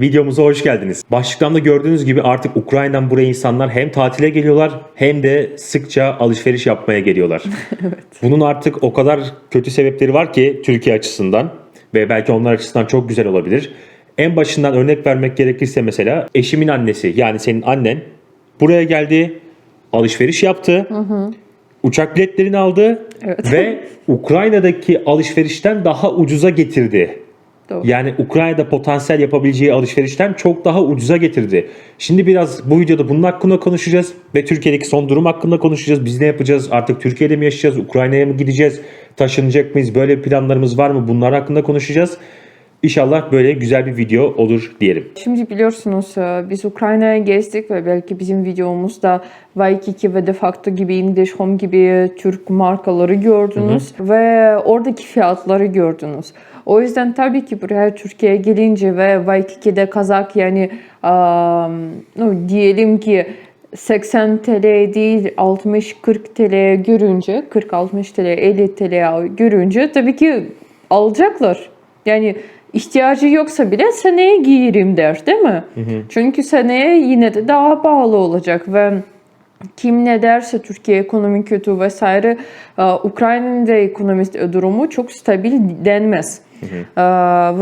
Videomuza hoş geldiniz. Başlıktan da gördüğünüz gibi artık Ukrayna'dan buraya insanlar hem tatile geliyorlar hem de sıkça alışveriş yapmaya geliyorlar. Bunun artık o kadar kötü sebepleri var ki Türkiye açısından ve belki onlar açısından çok güzel olabilir. En başından örnek vermek gerekirse mesela eşimin annesi yani senin annen buraya geldi, alışveriş yaptı. Uçak biletlerini aldı Evet. ve Ukrayna'daki alışverişten daha ucuza getirdi. Doğru. Yani Ukrayna'da potansiyel yapabileceği alışverişten çok daha ucuza getirdi. Şimdi biraz bu videoda bunun hakkında konuşacağız ve Türkiye'deki son durum hakkında konuşacağız. Biz ne yapacağız? Artık Türkiye'de mi yaşayacağız? Ukrayna'ya mı gideceğiz? Taşınacak mıyız? Böyle planlarımız var mı? Bunlar hakkında konuşacağız. İnşallah böyle güzel bir video olur diyelim. Şimdi biliyorsunuz e, biz Ukrayna'ya gezdik ve belki bizim videomuzda Waikiki ve De facto gibi English Home gibi Türk markaları gördünüz ve oradaki fiyatları gördünüz. O yüzden tabii ki buraya Türkiye'ye gelince ve Waikiki'de kazak yani no, diyelim ki 80 TL değil 60-40 TL görünce 40-60 TL 50 TL görünce tabii ki alacaklar. Yani ihtiyacı yoksa bile seneye giyerim der değil mi? Çünkü seneye yine de daha pahalı olacak ve kim ne derse Türkiye ekonomi kötü vesaire Ukrayna'nın da ekonomi durumu çok stabil denmez. E,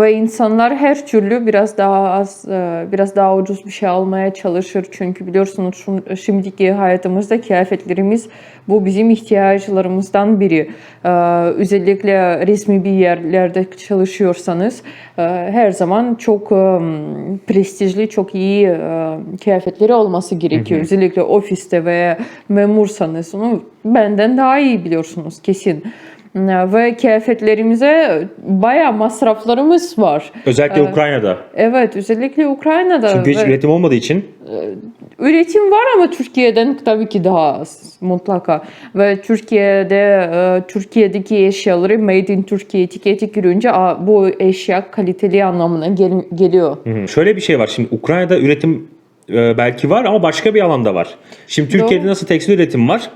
Ve insanlar her türlü biraz daha az, e, biraz daha ucuz bir şey almaya çalışır. Çünkü biliyorsunuz şimdiki hayatımızda kıyafetlerimiz bu bizim ihtiyaçlarımızdan biri. E, Özellikle resmi bir yerlerde çalışıyorsanız e, her zaman çok e, prestijli, çok iyi kıyafetleri olması gerekiyor. Özellikle ofiste veya memursanız onu benden daha iyi biliyorsunuz kesin. Ve kıyafetlerimize bayağı masraflarımız var. Özellikle Ukrayna'da. Evet, özellikle Ukrayna'da. Çünkü hiç ve- üretim olmadığı için Üretim var ama Türkiye'den tabii ki daha az mutlaka. Ve Türkiye'de e, Türkiye'deki eşyaları Made in Turkey etiketi görünce "Aa, bu eşya kaliteli anlamına gel- geliyor. Hı hı. Şöyle bir şey var. Şimdi Ukrayna'da üretim e, belki var ama başka bir alanda var. Şimdi Türkiye'de Doğru. nasıl tekstil üretim var?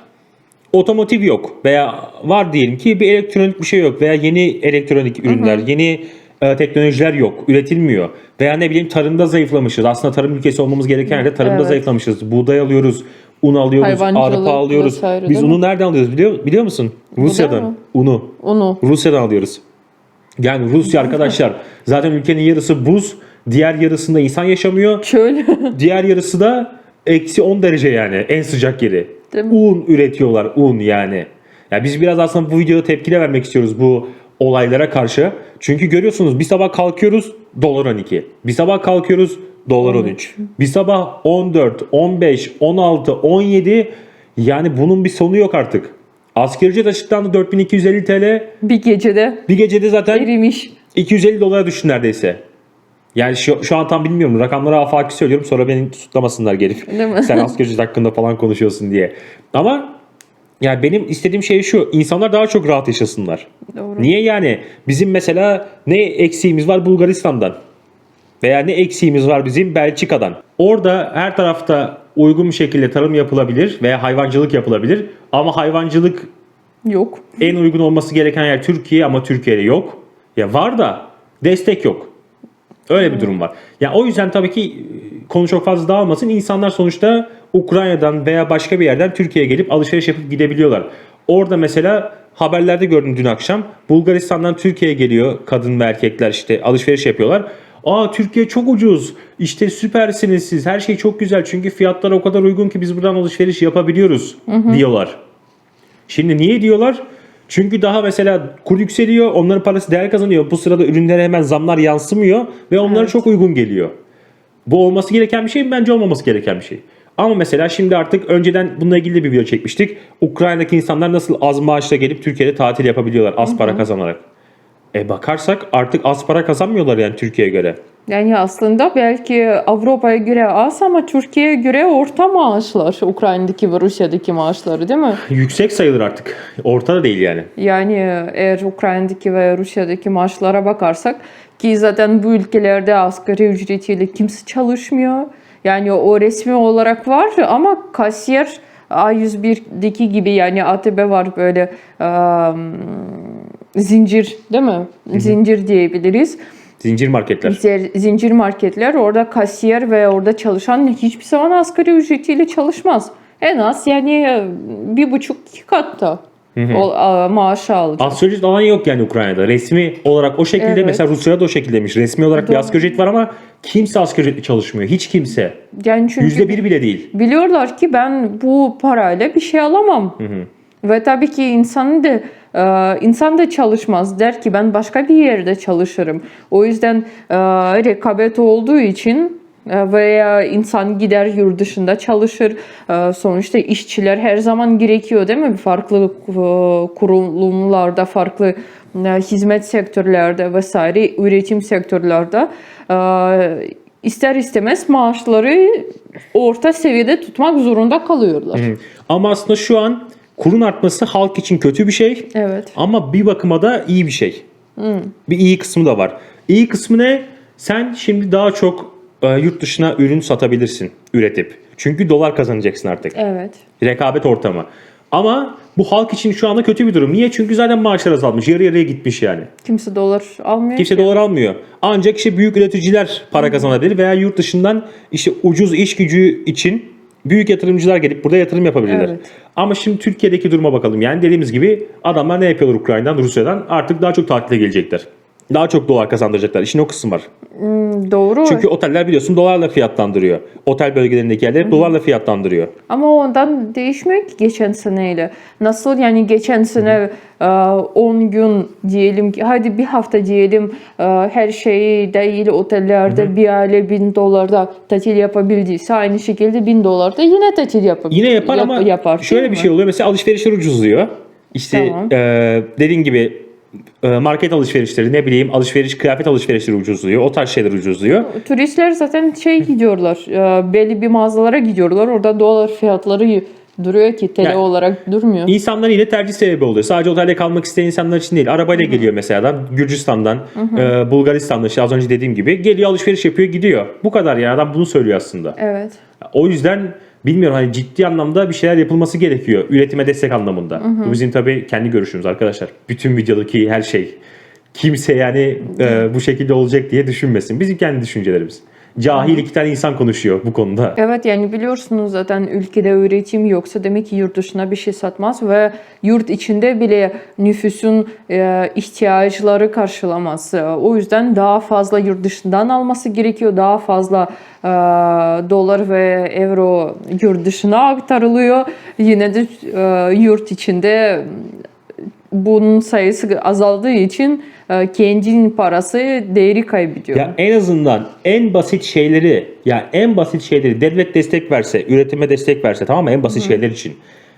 Otomotiv yok veya var diyelim ki bir elektronik bir şey yok veya yeni elektronik ürünler, yeni e, teknolojiler yok, üretilmiyor. Veya ne bileyim tarımda zayıflamışız. Aslında tarım ülkesi olmamız gereken yerde tarımda Evet. zayıflamışız. Buğday alıyoruz, un alıyoruz, arpa alıyoruz. vesaire, Biz unu mi? nereden alıyoruz biliyor, biliyor musun? Rusya'dan. mı? Unu. Onu. Rusya'dan alıyoruz. Yani Rusya arkadaşlar zaten ülkenin yarısı buz, diğer yarısında insan yaşamıyor. Şöyle. Diğer yarısı da eksi 10 derece yani en sıcak yeri. Mi? Un üretiyorlar un yani. Ya biz biraz aslında bu videoda tepkile vermek istiyoruz bu olaylara karşı. Çünkü görüyorsunuz bir sabah kalkıyoruz dolar 12. Bir sabah kalkıyoruz dolar 13. Bir sabah 14, 15, 16, 17 yani bunun bir sonu yok artık. Asgari ücret açıklandı 4250 TL. bir gecede Bir gecede zaten erimiş. 250 dolara düştü neredeyse. Yani şu, şu an tam bilmiyorum. Rakamları afaki söylüyorum. Sonra beni tutlamasınlar gelip. Sen asgari ücret hakkında falan konuşuyorsun diye. Ama yani benim istediğim şey şu. insanlar daha çok rahat yaşasınlar. Doğru. Niye yani? Bizim mesela ne eksiğimiz var Bulgaristan'dan? Veya ne eksiğimiz var bizim Belçika'dan? Orada her tarafta uygun bir şekilde tarım yapılabilir veya hayvancılık yapılabilir. Ama hayvancılık Yok. en uygun olması gereken yer Türkiye ama Türkiye'de yok. Ya var da destek yok. Öyle bir durum var. Ya o yüzden tabii ki e, konu çok fazla dağılmasın. İnsanlar sonuçta Ukrayna'dan veya başka bir yerden Türkiye'ye gelip alışveriş yapıp gidebiliyorlar. Orada mesela haberlerde gördüm dün akşam. Bulgaristan'dan Türkiye'ye geliyor kadın ve erkekler işte alışveriş yapıyorlar. Aa Türkiye çok ucuz. İşte süpersiniz siz. Her şey çok güzel. Çünkü fiyatlar o kadar uygun ki biz buradan alışveriş yapabiliyoruz diyorlar. Şimdi niye diyorlar? Çünkü daha mesela kur yükseliyor, onların parası değer kazanıyor. Bu sırada ürünlere hemen zamlar yansımıyor ve onlara Evet. çok uygun geliyor. Bu olması gereken bir şey mi? Bence olmaması gereken bir şey. Ama mesela şimdi artık önceden bununla ilgili bir video çekmiştik. Ukrayna'daki insanlar nasıl az maaşla gelip Türkiye'de tatil yapabiliyorlar az para kazanarak. E bakarsak artık az para kazanmıyorlar yani Türkiye'ye göre. Yani aslında belki Avrupa'ya göre az ama Türkiye'ye göre orta maaşlar. Ukrayna'daki ve Rusya'daki maaşları değil mi? Yüksek sayılır artık. Orta da değil yani. Yani eğer Ukrayna'daki ve Rusya'daki maaşlara bakarsak ki zaten bu ülkelerde asgari ücretiyle kimse çalışmıyor. Yani o resmi olarak var ama kasiyer A101'deki gibi yani ATB var böyle ım, zincir değil mi? Zincir diyebiliriz. Zincir marketler. Zincir marketler orada kasiyer ve orada çalışan hiçbir zaman asgari ücretiyle çalışmaz. En az yani e, bir buçuk iki katta o, a, maaşı alacak. Asgari ücret alan yok yani Ukrayna'da. Resmi olarak o şekilde Evet. mesela Rusya'da da o şekildeymiş. Resmi olarak bir Doğru. asgari ücret var ama kimse asgari ücretli çalışmıyor. Hiç kimse. Yani çünkü Yüzde bir bile değil. biliyorlar ki ben bu parayla bir şey alamam. Ve tabii ki insanın da e, insan da çalışmaz der ki ben başka bir yerde çalışırım. O yüzden e, rekabet olduğu için e, veya insan gider yurt dışında çalışır. E, Sonuçta işçiler her zaman gerekiyor değil mi? Farklı kurulumlarda, farklı hizmet sektörlerde vesaire üretim sektörlerde ister istemez maaşları orta seviyede tutmak zorunda kalıyorlar. Ama aslında şu an kurun artması halk için kötü bir şey. Evet. Ama bir bakıma da iyi bir şey. Bir iyi kısmı da var. İyi kısmı ne? Sen şimdi daha çok e, yurt dışına ürün satabilirsin üretip. Çünkü dolar kazanacaksın artık. Evet. Rekabet ortamı. Ama bu halk için şu anda kötü bir durum. Niye? Çünkü zaten maaşlar azalmış. Yarı yarıya gitmiş yani. Kimse dolar almıyor. Kimse ki. dolar almıyor. Ancak işte büyük üreticiler para kazanabilir veya yurt dışından işte ucuz iş gücü için büyük yatırımcılar gelip burada yatırım yapabilirler. Evet. Ama şimdi Türkiye'deki duruma bakalım. Yani dediğimiz gibi adamlar ne yapıyorlar Ukrayna'dan, Rusya'dan? Artık daha çok tatile gelecekler. Daha çok dolar kazandıracaklar. İşin o kısım var. Hmm, Doğru. Çünkü oteller biliyorsun dolarla fiyatlandırıyor. Otel bölgelerindeki yerler hep dolarla fiyatlandırıyor. Ama ondan değişmiyor ki geçen seneyle. Nasıl yani geçen sene e, 10 gün diyelim ki hadi bir hafta diyelim e, her şey değil otellerde bir aile 1000 dolarda tatil yapabildiyse aynı şekilde 1000 dolarda yine tatil yapabilir. Yine yapar yap- ama yapar, şöyle bir mi? şey oluyor. Mesela alışverişler ucuzluyor. İşte Tamam. e, dediğin gibi market alışverişleri ne bileyim alışveriş kıyafet alışverişleri ucuzluyor. O tarz şeyler ucuzluyor. Turistler zaten şey gidiyorlar e, belli bir mağazalara gidiyorlar orada dolar fiyatları duruyor ki TL Yani- olarak durmuyor. İnsanlar yine tercih sebebi oluyor. Sadece otelde kalmak isteyen insanlar için değil. Arabayla geliyor mesela adam Gürcistan'dan, e, Bulgaristan'dan işte az önce dediğim gibi geliyor alışveriş yapıyor gidiyor. Bu kadar yani adam bunu söylüyor aslında. Evet. O yüzden bilmiyorum hani ciddi anlamda bir şeyler yapılması gerekiyor. Üretime destek anlamında. Bu bizim tabii kendi görüşümüz arkadaşlar. Bütün videodaki her şey. Kimse yani e, bu şekilde olacak diye düşünmesin. Bizim kendi düşüncelerimiz. Cahil iki tane insan konuşuyor bu konuda. Evet yani biliyorsunuz zaten ülkede üretim yoksa demek ki yurt dışına bir şey satmaz ve yurt içinde bile nüfusun e, ihtiyaçları karşılamaz. O yüzden daha fazla yurt dışından alması gerekiyor. Daha fazla e, dolar ve euro yurt dışına aktarılıyor. Yine de e, yurt içinde bunun sayısı azaldığı için e, kendinin parası değeri kaybediyor. Ya en azından en basit şeyleri ya en basit şeyleri devlet destek verse, üretime destek verse tamam mı? En basit şeyler için.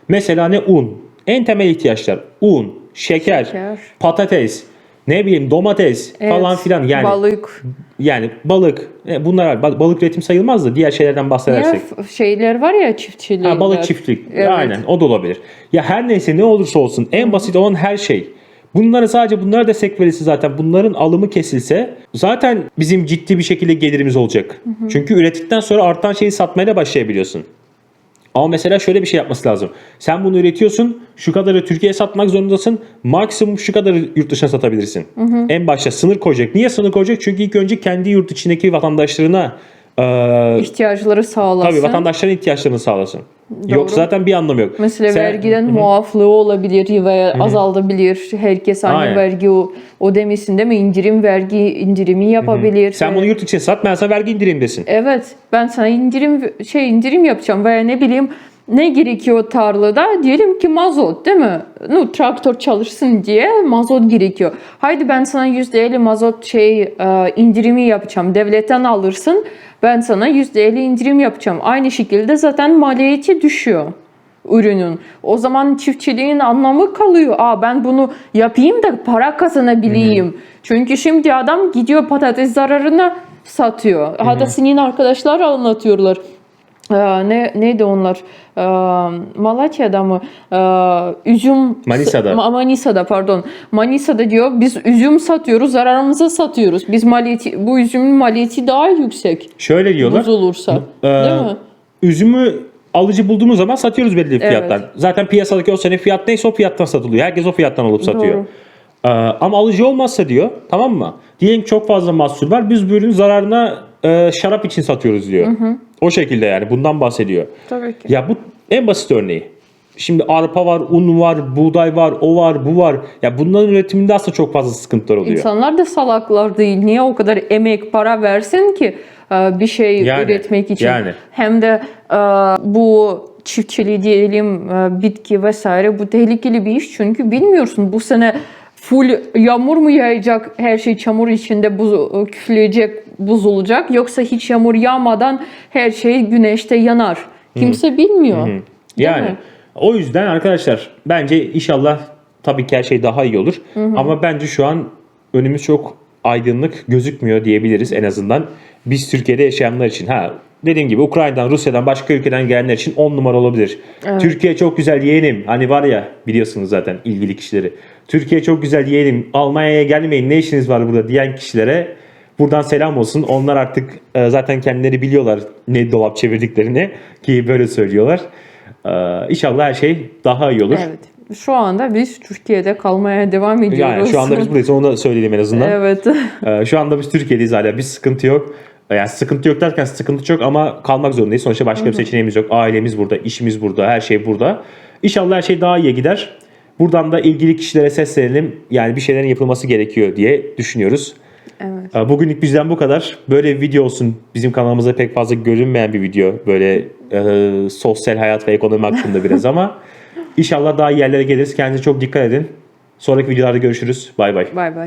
Mesela ne un? En temel ihtiyaçlar. Un, şeker, Şeker. patates, ne bileyim domates Evet, falan filan yani Balık. yani balık e, bunlar bal- balık üretim sayılmaz da diğer şeylerden Ya bahsedersek. f- şeyler var ya çiftçilikler. Ha, balık çiftlik. Evet. Aynen o da olabilir. Ya her neyse ne olursa olsun en basit olan her şey. Bunları sadece bunlara destek verilse zaten bunların alımı kesilse zaten bizim ciddi bir şekilde gelirimiz olacak. Çünkü ürettikten sonra artan şeyi satmaya da başlayabiliyorsun. Ama mesela şöyle bir şey yapması lazım. Sen bunu üretiyorsun, şu kadarı Türkiye'ye satmak zorundasın. Maksimum şu kadarı yurt dışına satabilirsin. En başta sınır koyacak. Niye sınır koyacak? Çünkü ilk önce kendi yurt içindeki vatandaşlarına eee ihtiyaçları sağlasın. Tabii vatandaşların ihtiyaçlarını sağlasın. Doğru. Yoksa zaten bir anlamı yok. Mesela Sen- vergiden muaflığı olabilir ve azaltabilir. Herkes aynı Aynen. vergi o, ödemesin değil mi? İndirim vergi indirimi yapabilir. Sen bunu yurt içine sat ben sana vergi indirim desin. Evet, ben sana indirim şey indirim yapacağım veya ne bileyim ne gerekiyor tarlada? Diyelim ki mazot değil mi? No, traktör çalışsın diye mazot gerekiyor. Haydi ben sana %50 mazot şey e, indirimi yapacağım. Devletten alırsın. Ben sana %50 indirim yapacağım. Aynı şekilde zaten maliyeti düşüyor ürünün. O zaman çiftçiliğin anlamı kalıyor. Aa ben bunu yapayım da para kazanabileyim. Çünkü şimdi adam gidiyor patates zararına satıyor. Hatta senin arkadaşlar anlatıyorlar. Ee, ne neydi onlar? Ee, Malatya'da mı? Ee, üzüm Manisa'da. Ma- Manisa'da pardon. Manisa'da diyor biz üzüm satıyoruz, zararımıza satıyoruz. Biz maliyeti bu üzümün maliyeti daha yüksek Şöyle diyorlar. bozulursa. Ee, Değil mi? Üzümü alıcı bulduğumuz zaman satıyoruz belli bir Evet. fiyattan. Zaten piyasadaki o sene fiyat neyse o fiyattan satılıyor. Herkes o fiyattan alıp satıyor. Doğru. Ee, ama alıcı olmazsa diyor tamam mı? Diyelim çok fazla mahsul var. Biz bu ürünün zararına e, şarap için satıyoruz diyor. O şekilde yani bundan bahsediyor. Tabii ki. Ya bu en basit örneği. Şimdi arpa var, un var, buğday var, o var, bu var. Ya bunların üretiminde aslında çok fazla sıkıntılar oluyor. İnsanlar da salaklar değil. Niye o kadar emek, para versin ki e, bir şey Yani, üretmek için? yani. Hem de e, bu çiftçiliği diyelim, e, bitki vesaire bu tehlikeli bir iş. Çünkü bilmiyorsun bu sene full yağmur mu yağacak, her şey çamur içinde buz, küfleyecek, buz olacak. Yoksa hiç yağmur yağmadan her şey güneşte yanar. Kimse bilmiyor. Değil Yani mi? o yüzden arkadaşlar bence inşallah tabii ki her şey daha iyi olur. Ama bence şu an önümüz çok aydınlık gözükmüyor diyebiliriz en azından. Biz Türkiye'de yaşayanlar için. Ha dediğim gibi Ukrayna'dan, Rusya'dan, başka ülkeden gelenler için 10 numara olabilir. Türkiye çok güzel yeğenim. Hani var ya biliyorsunuz zaten ilgili kişileri. Türkiye çok güzel yeğenim. Almanya'ya gelmeyin ne işiniz var burada diyen kişilere Buradan selam olsun. Onlar artık e, zaten kendileri biliyorlar ne dolap çevirdiklerini ki böyle söylüyorlar. E, İnşallah her şey daha iyi olur. Evet. Şu anda biz Türkiye'de kalmaya devam ediyoruz. Yani şu anda biz buradayız onu da söyleyelim en azından. Evet. E, Şu anda biz Türkiye'deyiz hala. Bir sıkıntı yok. E, Yani sıkıntı yok derken sıkıntı çok ama kalmak zorundayız. Sonuçta başka bir seçeneğimiz yok. Ailemiz burada, işimiz burada, her şey burada. İnşallah her şey daha iyi gider. Buradan da ilgili kişilere seslenelim. Yani bir şeylerin yapılması gerekiyor diye düşünüyoruz. Evet. Bugünlük bizden bu kadar. Böyle bir video olsun. Bizim kanalımızda pek fazla görünmeyen bir video. Böyle e, sosyal hayat ve ekonomi hakkında biraz ama inşallah daha iyi yerlere geliriz. Kendinize çok dikkat edin. Sonraki videolarda görüşürüz. Bay bay. Bay bay.